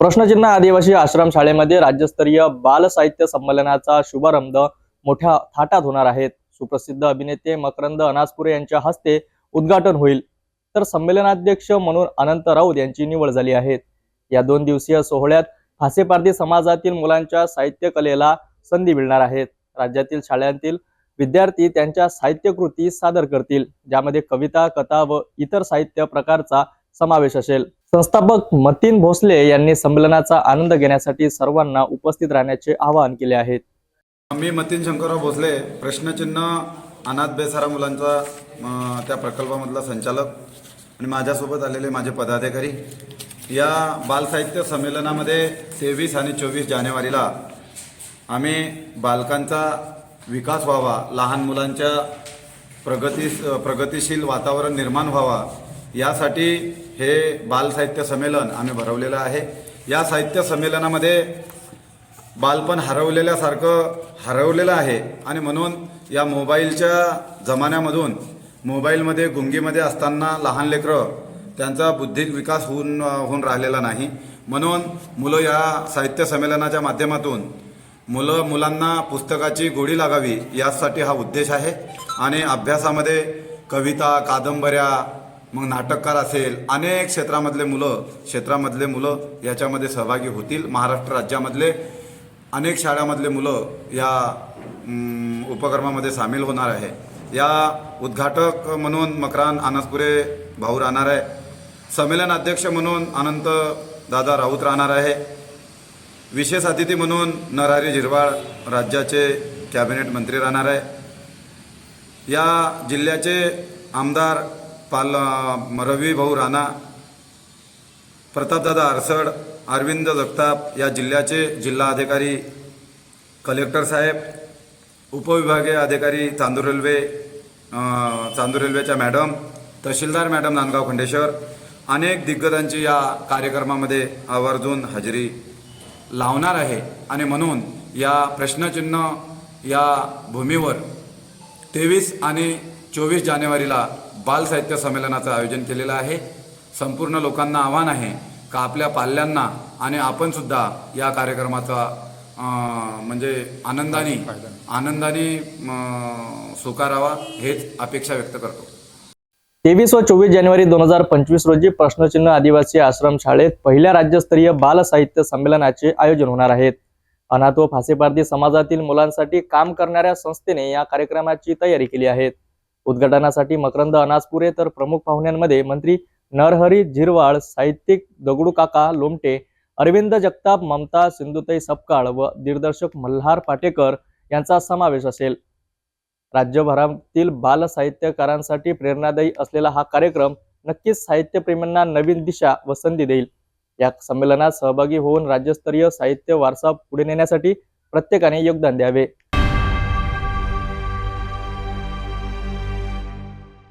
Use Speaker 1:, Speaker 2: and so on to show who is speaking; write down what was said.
Speaker 1: प्रश्नचिन्ह आदिवासी आश्रम शाळेमध्ये राज्यस्तरीय बाल साहित्य संमेलनाचा शुभारंभ मोठ्या थाटात होणार आहेत. सुप्रसिद्ध अभिनेते मकरंद अनासपुरे यांच्या हस्ते उद्घाटन होईल. तर संमेलनाध्यक्ष म्हणून अनंत राऊत यांची निवड झाली आहे. या दोन दिवसीय सोहळ्यात फासेपारधी समाजातील मुलांच्या साहित्य कलेला संधी मिळणार आहेत राज्यातील शाळांतील विद्यार्थी त्यांच्या साहित्यकृती सादर करतील ज्यामध्ये कविता कथा व इतर साहित्य प्रकारचा समावेश असेल. संस्थापक मतीन भोसले यांनी संमेलनाचा आनंद घेण्यासाठी सर्वांना उपस्थित राहण्याचे आवाहन केले आहे.
Speaker 2: मी मतीन शंकरराव भोसले प्रश्नचिन्ह अनाथ बेसारा मुलांचा त्या प्रकल्पामधला संचालक आणि माझ्यासोबत आलेले माझे पदाधिकारी. या बालसाहित्य संमेलनामध्ये तेवीस आणि चोवीस जानेवारीला आम्ही बालकांचा विकास व्हावा लहान मुलांच्या प्रगती प्रगतिशील वातावरण निर्माण व्हावा यासाठी हे बाल साहित्य संमेलन आम्ही भरवलेलं आहे. या साहित्य संमेलनामध्ये बालपण हरवलेल्यासारखं हरवलेलं आहे. आणि म्हणून या मोबाईलच्या जमान्यामधून मोबाईलमध्ये गुंगीमध्ये असताना लहान लेकरं त्यांचा बुद्धिक विकास होऊन होऊन राहिलेला नाही. म्हणून मुलं या साहित्य संमेलनाच्या माध्यमातून मुलं मुलांना पुस्तकाची गोडी लागावी यासाठी हा उद्देश आहे. आणि अभ्यासामध्ये कविता कादंबऱ्या मग नाटककार असेल अनेक क्षेत्रामधले मुलं क्षेत्रामधले मुलं याच्यामध्ये सहभागी होतील. महाराष्ट्र राज्यामधले अनेक शाळामधले मुलं या उपक्रमामध्ये सामील होणार आहे. या उद्घाटक म्हणून मकरान आनसपुरे भाऊ राहणार आहे. संमेलन अध्यक्ष म्हणून अनंत दादा राऊत राहणार आहे. विशेष अतिथी म्हणून नरहरी झिरवाळ राज्याचे कॅबिनेट मंत्री राहणार आहे. या जिल्ह्याचे आमदार पाल रवी भाऊ राणा प्रतापदादा अरसड अरविंद जगताप या जिल्ह्याचे जिल्हा अधिकारी कलेक्टर साहेब उपविभागीय अधिकारी चांदूर रेल्वे चांदूर रेल्वेच्या मॅडम तहसीलदार मॅडम नांदगाव खंडेश्वर अनेक दिग्गजांची या कार्यक्रमामध्ये आवर्जून हजेरी लावणार आहे. आणि म्हणून या प्रश्नचिन्ह या भूमीवर तेवीस आणि चोवीस जानेवारीला बाल साहित्य संमेलनाचं आयोजन केलेलं आहे. संपूर्ण लोकांना आव्हान आहे का आपल्या पाल्यांना आणि आपण सुद्धा या कार्यक्रमाचा अं, म्हणजे आनंदाने आनंदाने स्वीकारावा हेच अपेक्षा व्यक्त करतो.
Speaker 1: तेवीस व चोवीस जानेवारी दोन हजार पंचवीस रोजी प्रश्नचिन्ह आदिवासी आश्रम शाळेत पहिल्या राज्यस्तरीय बाल साहित्य संमेलनाचे आयोजन होणार आहेत अनाथ व फासेपारधी समाजातील मुलांसाठी काम करणाऱ्या संस्थेने या कार्यक्रमाची तयारी केली आहे. उद्घाटनासाठी मकरंद अनासपुरे तर प्रमुख पाहुण्यांमध्ये मंत्री नरहरी झिरवाळ साहित्यिक दगडू काका लोमटे अरविंद जगताप ममता सिंधुताई सपकाळ व दिग्दर्शक मल्हार पाटेकर यांचा समावेश असेल. राज्यभरातील बाल साहित्यकारांसाठी प्रेरणादायी असलेला हा कार्यक्रम नक्कीच साहित्यप्रेमींना नवीन दिशा व संधी देईल. या संमेलनात सहभागी होऊन राज्यस्तरीय साहित्य वारसा पुढे नेण्यासाठी प्रत्येकाने योगदान द्यावे.